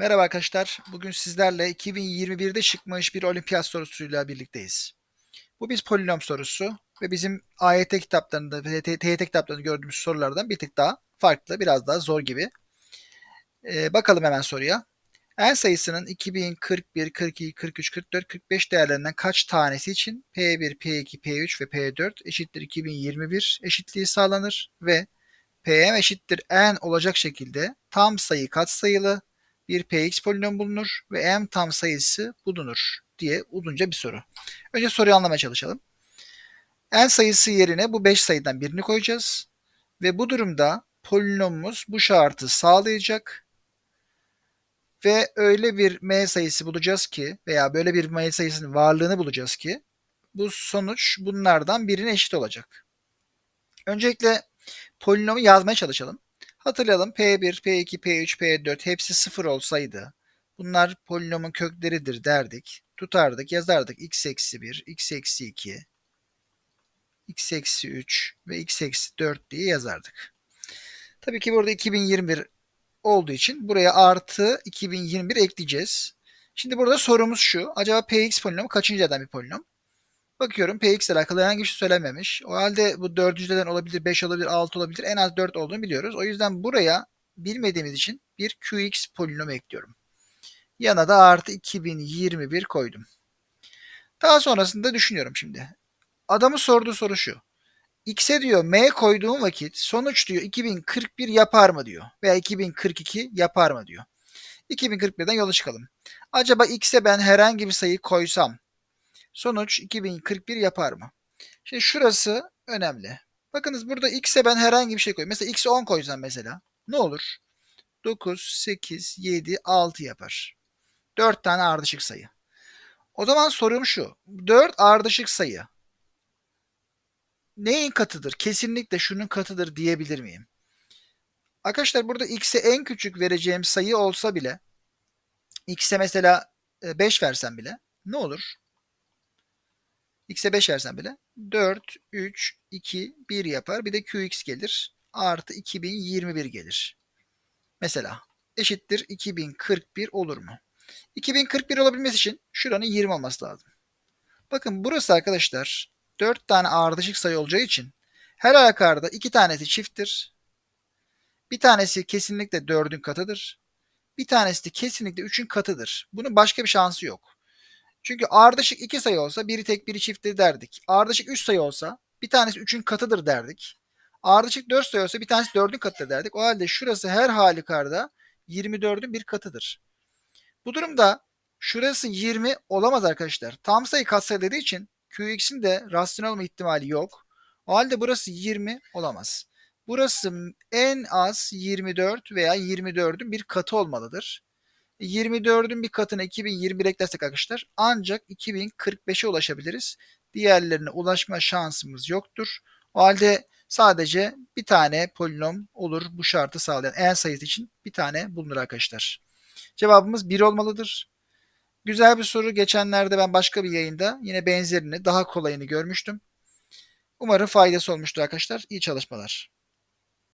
Merhaba arkadaşlar. Bugün sizlerle 2021'de çıkmış bir olimpiyat sorusuyla birlikteyiz. Bu bir polinom sorusu ve bizim AYT kitaplarında ve TYT kitaplarında gördüğümüz sorulardan bir tık daha farklı, biraz daha zor gibi. Ee, bakalım hemen soruya. En sayısının 2000, 41, 42, 43, 44, 45 değerlerinden kaç tanesi için P1, P2, P3 ve P4 eşittir 2021 eşitliği sağlanır ve Pm eşittir n olacak şekilde tam sayı katsayılı bir px polinom bulunur ve m tam sayısı bulunur diye uzunca bir soru. Önce soruyu anlamaya çalışalım. n sayısı yerine bu 5 sayıdan birini koyacağız. Ve bu durumda polinomumuz bu şartı sağlayacak. Ve öyle bir m sayısı bulacağız ki veya böyle bir m sayısının varlığını bulacağız ki bu sonuç bunlardan birine eşit olacak. Öncelikle polinomu yazmaya çalışalım. Hatırlayalım P1, P2, P3, P4 hepsi 0 olsaydı bunlar polinomun kökleridir derdik. Tutardık, yazardık x eksi 1, x eksi 2, x eksi 3 ve x eksi 4 diye yazardık. Tabii ki burada 2021 olduğu için buraya artı 2021 ekleyeceğiz. Şimdi burada sorumuz şu. Acaba px polinomu kaçıncı eden bir polinom? Bakıyorum px ile alakalı herhangi bir şey söylenmemiş. O halde bu dördüncüden olabilir, 5 olabilir, 6 olabilir. En az 4 olduğunu biliyoruz. O yüzden buraya bilmediğimiz için bir qx polinomu ekliyorum. Yana da artı 2021 koydum. Daha sonrasında düşünüyorum şimdi. Adamı sorduğu soru şu. X'e diyor M koyduğum vakit sonuç diyor 2041 yapar mı diyor. Veya 2042 yapar mı diyor. 2041'den yola çıkalım. Acaba X'e ben herhangi bir sayı koysam Sonuç 2041 yapar mı? Şimdi şurası önemli. Bakınız burada x'e ben herhangi bir şey koyayım. Mesela x'e 10 koysam mesela. Ne olur? 9, 8, 7, 6 yapar. 4 tane ardışık sayı. O zaman sorum şu. 4 ardışık sayı. Neyin katıdır? Kesinlikle şunun katıdır diyebilir miyim? Arkadaşlar burada x'e en küçük vereceğim sayı olsa bile x'e mesela 5 versem bile ne olur? X'e 5 versen bile 4, 3, 2, 1 yapar. Bir de qx gelir. Artı 2021 gelir. Mesela eşittir 2041 olur mu? 2041 olabilmesi için şuranın 20 olması lazım. Bakın burası arkadaşlar 4 tane ardışık sayı olacağı için her halükarda 2 tanesi çifttir. Bir tanesi kesinlikle 4'ün katıdır. Bir tanesi de kesinlikle 3'ün katıdır. Bunun başka bir şansı yok. Çünkü ardışık 2 sayı olsa biri tek biri çifttir derdik. Ardışık 3 sayı olsa bir tanesi 3'ün katıdır derdik. Ardışık 4 sayı olsa bir tanesi 4'ün katıdır derdik. O halde şurası her halükarda 24'ün bir katıdır. Bu durumda şurası 20 olamaz arkadaşlar. Tam sayı katsayı dediği için Qx'in de rasyonel olma ihtimali yok. O halde burası 20 olamaz. Burası en az 24 veya 24'ün bir katı olmalıdır. 24'ün bir katına 2021 eklersek arkadaşlar ancak 2045'e ulaşabiliriz. Diğerlerine ulaşma şansımız yoktur. O halde sadece bir tane polinom olur bu şartı sağlayan en sayısı için bir tane bulunur arkadaşlar. Cevabımız 1 olmalıdır. Güzel bir soru. Geçenlerde ben başka bir yayında yine benzerini daha kolayını görmüştüm. Umarım faydası olmuştur arkadaşlar. İyi çalışmalar.